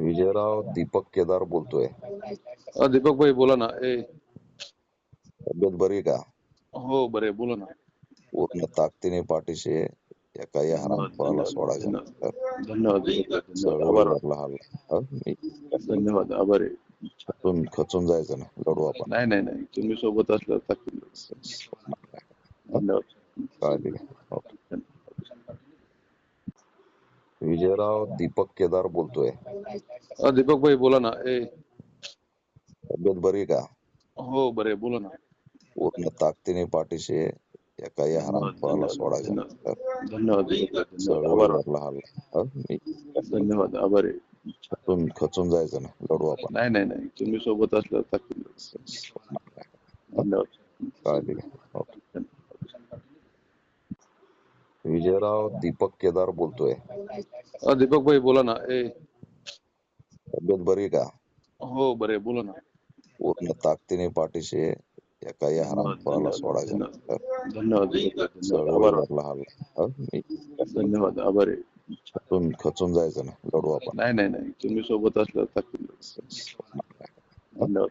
विजयराव दीपक केदार बोलतोय. अ, दीपक भाई बोला ना. ए. तब्येत बरी का? हो बरे बोला ना. पूर्ण ताकदीने पाठीशी या हरामखोराला सोडायचं धन्यवाद. धन्यवाद आभार. हं? खचून खचून जायचं ना लढू आपण. नाही नाही नाही. तुम्ही सोबत ताकद. धन्यवाद. काळजी विजयराव दीपक केदार बोलतोय. अ, दीपक भाई बोला ना. ए. तब्येत बरी आहे का? हो बरे बोला ना. पूर्ण ताकदीने पाठीशी आहे. या हरामखोराला सोडायचं. धन्यवाद दीपक भाई, धन्यवाद आभार चळवळीवर लहान हं? मी धन्यवाद आभार आहे. खचून खचून जायचं लढू आपण. नाही नाही नाही. तुम्ही सोबत ताकद धन्यवाद. काळजी घ्या. ओके. विजयराव दीपक केदार बोलतोय. अ, दीपक भाई बोला ना. ए. तब्येत बरी का? हो बरे बोला ना. पूर्ण ताकदीने पाठीशी आहे. या हरामखोराला सोडायचं नसतं. धन्यवाद दीपक भाई, धन्यवाद आभार. हं? मी धन्यवाद आभार आहे. खचून खचून जायचं ना लढू आपण. नाही नाही नाही. तुम्ही सोबत ताकद धन्यवाद.